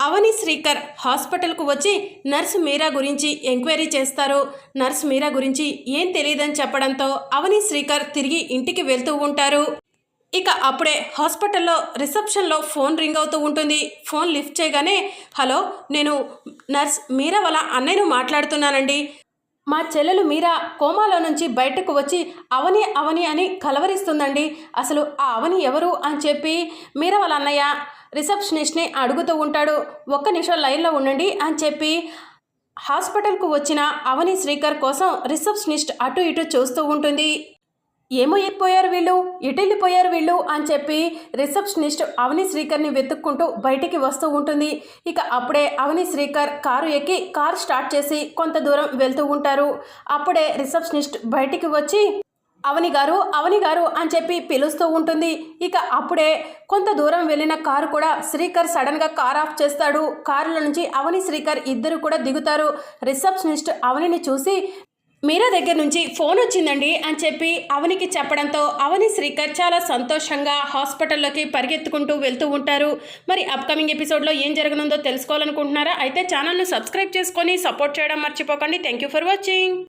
అవని శ్రీకర్ హాస్పిటల్కు వచ్చి నర్స్ మీరా గురించి ఎంక్వైరీ చేస్తారు. నర్స్ మీరా గురించి ఏం తెలియదని చెప్పడంతో అవని శ్రీకర్ తిరిగి ఇంటికి వెళ్తూ ఉంటారు. ఇక అప్పుడే హాస్పిటల్లో రిసెప్షన్లో ఫోన్ రింగ్ అవుతూ ఉంటుంది. ఫోన్ లిఫ్ట్ చేయగానే హలో నేను నర్స్ మీరా వాళ్ళ అన్నయ్యను మాట్లాడుతున్నానండి. మా చెల్లెలు మీరా కోమాలో నుంచి బయటకు వచ్చి అవని అవని అని కలవరిస్తుందండి. అసలు ఆ అవని ఎవరు అని చెప్పి మీరా వాళ్ళ అన్నయ్య రిసెప్షనిస్ట్ని అడుగుతూ ఉంటాడు. ఒక్క నిమిషం లైన్లో ఉండండి అని చెప్పి హాస్పిటల్కు వచ్చిన అవని శ్రీకర్ కోసం రిసెప్షనిస్ట్ అటు ఇటు చూస్తూ ఉంటుంది. ఏమో ఎక్కిపోయారు వీళ్ళు ఇటు వీళ్ళు అని చెప్పి రిసెప్షనిస్ట్ అవని శ్రీకర్ని వెతుక్కుంటూ బయటికి వస్తూ ఉంటుంది. ఇక అప్పుడే అవని శ్రీకర్ కారు ఎక్కి కారు స్టార్ట్ చేసి కొంత దూరం వెళ్తూ ఉంటారు. అప్పుడే రిసెప్షనిస్ట్ బయటికి వచ్చి అవని గారు అవని గారు అని చెప్పి పిలుస్తూ ఉంటుంది. ఇక అప్పుడే కొంత దూరం వెళ్ళిన కారు కూడా శ్రీకర్ సడన్గా కార్ ఆఫ్ చేస్తాడు. కారులో నుంచి అవని శ్రీకర్ ఇద్దరు కూడా దిగుతారు. రిసెప్షనిస్ట్ అవనిని చూసి మీరా దగ్గర నుంచి ఫోన్ వచ్చిందండి అని చెప్పి అవనికి చెప్పడంతో అవని శ్రీకర్ చాలా సంతోషంగా హాస్పిటల్లోకి పరిగెత్తుకుంటూ వెళ్తూ ఉంటారు. మరి అప్కమింగ్ ఎపిసోడ్లో ఏం జరగనుందో తెలుసుకోవాలనుకుంటున్నారా? అయితే ఛానల్ను సబ్స్క్రైబ్ చేసుకొని సపోర్ట్ చేయడం మర్చిపోకండి. Thank you for watching.